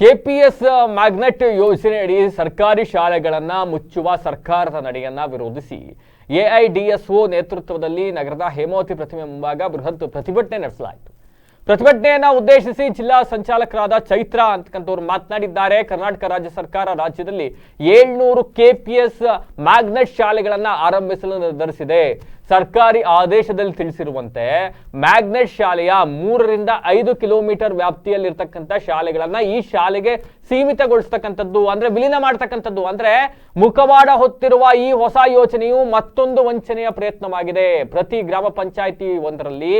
KPS magnet ಯೋಜನೆಯಡಿ ಸರ್ಕಾರಿ ಶಾಲೆಗಳನ್ನು ಮುಚ್ಚುವ ಸರ್ಕಾರದ ನಡೆಯನ್ನ ವಿರೋಧಿಸಿ ಎಐಡಿಎಸ್ಒ ನೇತೃತ್ವದಲ್ಲಿ ನಗರದ ಹೇಮಾವತಿ ಪ್ರತಿಮೆ ಮುಂಭಾಗ ಬೃಹತ್ ಪ್ರತಿಭಟನೆ ನಡೆಸಲಾಯಿತು. ಪ್ರತಿಭಟನೆಯನ್ನು ಉದ್ದೇಶಿಸಿ ಜಿಲ್ಲಾ ಸಂಚಾಲಕರಾದ ಚೈತ್ರ ಅಂತಕ್ಕಂಥವ್ರು ಮಾತನಾಡಿದ್ದಾರೆ. ಕರ್ನಾಟಕ ರಾಜ್ಯ ಸರ್ಕಾರ ರಾಜ್ಯದಲ್ಲಿ ಏಳ್ನೂರು ಕೆಪಿಎಸ್ ಮ್ಯಾಗ್ನೆಟ್ ಶಾಲೆಗಳನ್ನು ಆರಂಭಿಸಲು ನಿರ್ಧರಿಸಿದೆ. ಸರ್ಕಾರಿ ಆದೇಶದಲ್ಲಿ ತಿಳಿಸಿರುವಂತೆ ಮ್ಯಾಗ್ನೆಟ್ ಶಾಲೆಯ ಮೂರರಿಂದ ಐದು ಕಿಲೋಮೀಟರ್ ವ್ಯಾಪ್ತಿಯಲ್ಲಿರ್ತಕ್ಕಂಥ ಶಾಲೆಗಳನ್ನ ಈ ಶಾಲೆಗೆ ಸೀಮಿತಗೊಳಿಸ್ತಕ್ಕಂಥದ್ದು, ಅಂದ್ರೆ ವಿಲೀನ ಮಾಡ್ತಕ್ಕಂಥದ್ದು, ಅಂದ್ರೆ ಮುಖವಾಡ ಹೊತ್ತಿರುವ ಈ ಹೊಸ ಯೋಜನೆಯು ಮತ್ತೊಂದು ವಂಚನೆಯ ಪ್ರಯತ್ನವಾಗಿದೆ. ಪ್ರತಿ ಗ್ರಾಮ ಪಂಚಾಯಿತಿ ಒಂದರಲ್ಲಿ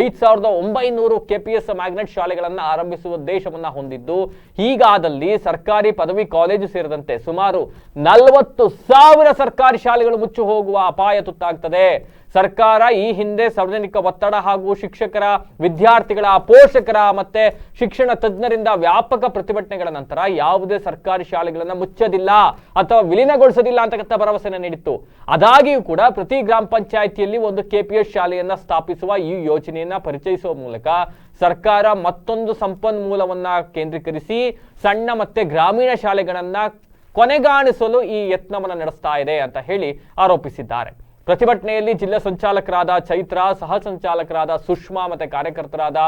ಐದ್ ಸಾವಿರದ ಒಂಬೈನೂರು ಕೆಪಿಎಸ್ ಮ್ಯಾಗ್ನೆಟ್ ಶಾಲೆಗಳನ್ನು ಆರಂಭಿಸುವ ಉದ್ದೇಶವನ್ನ ಹೊಂದಿದ್ದು, ಹೀಗಾದಲ್ಲಿ ಸರ್ಕಾರಿ ಪದವಿ ಕಾಲೇಜು ಸೇರಿದಂತೆ ಸುಮಾರು ನಲವತ್ತು ಸಾವಿರ ಸರ್ಕಾರಿ ಶಾಲೆಗಳು ಮುಚ್ಚು ಹೋಗುವ ಅಪಾಯ ತುತ್ತಾಗ್ತದೆ. ಸರ್ಕಾರ ಈ ಹಿಂದೆ ಸಾರ್ವಜನಿಕ ಒತ್ತಡ ಹಾಗೂ ಶಿಕ್ಷಕರ, ವಿದ್ಯಾರ್ಥಿಗಳ, ಪೋಷಕರ ಮತ್ತೆ ಶಿಕ್ಷಣ ತಜ್ಞರಿಂದ ವ್ಯಾಪಕ ಪ್ರತಿಭಟನೆಗಳ ನಂತರ ಯಾವುದೇ ಸರ್ಕಾರಿ ಶಾಲೆಗಳನ್ನ ಮುಚ್ಚದಿಲ್ಲ ಅಥವಾ ವಿಲೀನಗೊಳಿಸೋದಿಲ್ಲ ಅಂತಕ್ಕಂಥ ಭರವಸೆಯನ್ನು ನೀಡಿತ್ತು. ಅದಾಗಿಯೂ ಕೂಡ ಪ್ರತಿ ಗ್ರಾಮ ಪಂಚಾಯಿತಿಯಲ್ಲಿ ಒಂದು ಕೆಪಿಎಸ್ ಶಾಲೆಯನ್ನ ಸ್ಥಾಪಿಸುವ ಈ ಯೋಜನೆಯನ್ನ ಪರಿಚಯಿಸುವ ಮೂಲಕ ಸರ್ಕಾರ ಮತ್ತೊಂದು ಸಂಪನ್ಮೂಲವನ್ನ ಕೇಂದ್ರೀಕರಿಸಿ ಸಣ್ಣ ಮತ್ತೆ ಗ್ರಾಮೀಣ ಶಾಲೆಗಳನ್ನ ಕೊನೆಗಾಣಿಸಲು ಈ ಯತ್ನವನ್ನು ನಡೆಸ್ತಾ ಇದೆ ಅಂತ ಹೇಳಿ ಆರೋಪಿಸಿದ್ದಾರೆ. ಪ್ರತಿಭಟನೆಯಲ್ಲಿ ಜಿಲ್ಲಾ ಸಂಚಾಲಕರಾದ ಚೈತ್ರ, ಸಹ ಸಂಚಾಲಕರಾದ ಸುಷ್ಮಾ ಮತ್ತೆ ಕಾರ್ಯಕರ್ತರಾದ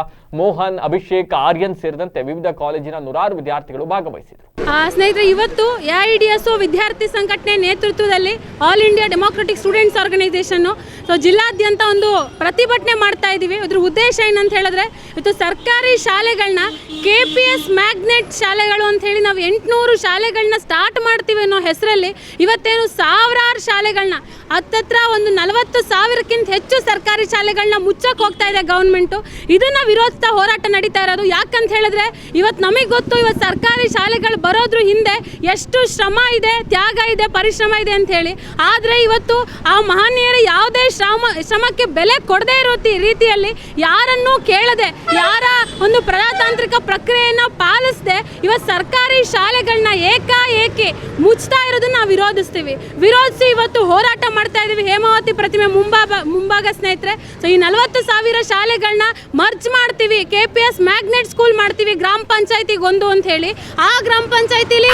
ಮೋಹನ್, ಅಭಿಷೇಕ್, ಆರ್ಯನ್ ಸೇರಿದಂತೆ ವಿವಿಧ ಕಾಲೇಜಿನ ನೂರಾರು ವಿದ್ಯಾರ್ಥಿಗಳು ಭಾಗವಹಿಸಿದರು ಸ್ನೇಹಿತರೆ, ಇವತ್ತು ಎ ಐ ಡಿ ಎಸ್ ವಿದ್ಯಾರ್ಥಿ ಸಂಘಟನೆ ನೇತೃತ್ವದಲ್ಲಿ All India Democratic Students organisation so ಜಿಲ್ಲಾದ್ಯಂತ ಒಂದು ಪ್ರತಿಭಟನೆ ಮಾಡ್ತಾ ಇದ್ದೀವಿ ಅದ್ರ ಉದ್ದೇಶ ಏನಂತ ಹೇಳಿದ್ರೆ, ಇವತ್ತು ಸರ್ಕಾರಿ ಶಾಲೆಗಳನ್ನ ಕೆ ಪಿ ಎಸ್ ಮ್ಯಾಗ್ನೆಟ್ ಶಾಲೆಗಳು ಅಂತ ಹೇಳಿ ನಾವು ಎಂಟುನೂರು ಶಾಲೆಗಳನ್ನ ಸ್ಟಾರ್ಟ್ ಮಾಡ್ತೀವಿ ಅನ್ನೋ ಹೆಸರಲ್ಲಿ ಇವತ್ತೇನು ಸಾವಿರಾರು ಶಾಲೆಗಳನ್ನ ಹತ್ತತ್ರ ಒಂದು ನಲವತ್ತು ಸಾವಿರಕ್ಕಿಂತ ಹೆಚ್ಚು ಸರ್ಕಾರಿ ಶಾಲೆಗಳನ್ನ ಮುಚ್ಚಕ್ಕೆ ಹೋಗ್ತಾ ಇದೆ ಗೌರ್ಮೆಂಟು. ಇದನ್ನ ವಿರೋಧಿಸ್ತಾ ಹೋರಾಟ ನಡೀತಾ ಇರೋದು. ಯಾಕಂತ ಹೇಳಿದ್ರೆ ಇವತ್ತು ನಮಗೆ ಗೊತ್ತು ಇವತ್ತು ಸರ್ಕಾರಿ ಶಾಲೆಗಳು ಬರೋದ್ರ ಹಿಂದೆ ಎಷ್ಟು ಶ್ರಮ ಇದೆ, ತ್ಯಾಗ ಇದೆ, ಪರಿಶ್ರಮ ಇದೆ ಅಂತ ಹೇಳಿ. ಆದರೆ ಇವತ್ತು ಆ ಮಹನೀಯರು ಯಾವುದೇ ಶ್ರಮ, ಶ್ರಮಕ್ಕೆ ಬೆಲೆ ಕೊಡದೇ ಇರೋ ರೀತಿಯಲ್ಲಿ ಯಾರನ್ನೂ ಕೇಳದೆ, ಯಾರ ಒಂದು ಪ್ರಜಾತಾಂತ್ರಿಕ ಪ್ರಕ್ರಿಯೆಯನ್ನು ಪಾಲಿಸದೆ ಇವತ್ತು ಸರ್ಕಾರಿ ಶಾಲೆಗಳನ್ನ ಏಕಾಏಕಿ ಮುಚ್ತಾ ಇರೋದನ್ನ ನಾವು ವಿರೋಧಿಸ್ತೀವಿ. ವಿರೋಧಿಸಿ ಇವತ್ತು ಹೋರಾಟ ಮಾಡ್ತಾ ಇದೀವಿ. ಹೇಮಾವತಿ ಪ್ರತಿಮೆ ಮುಂಭಾಗ ಮುಂಭಾಗ ಸ್ನೇಹಿತರೆ. ಸೊ ಈ ನಲವತ್ತು ಸಾವಿರ ಶಾಲೆಗಳನ್ನ ಮರ್ಜ್ ಮಾಡ್ತೀವಿ. K P S magnet school ಮಾಡ್ತೀವಿ. ಗ್ರಾಮ ಪಂಚಾಯತಿಗೆ ಒಂದು ಅಂತ ಹೇಳಿ. ಆ ಗ್ರಾಮ ಪಂಚಾಯತಿಲಿ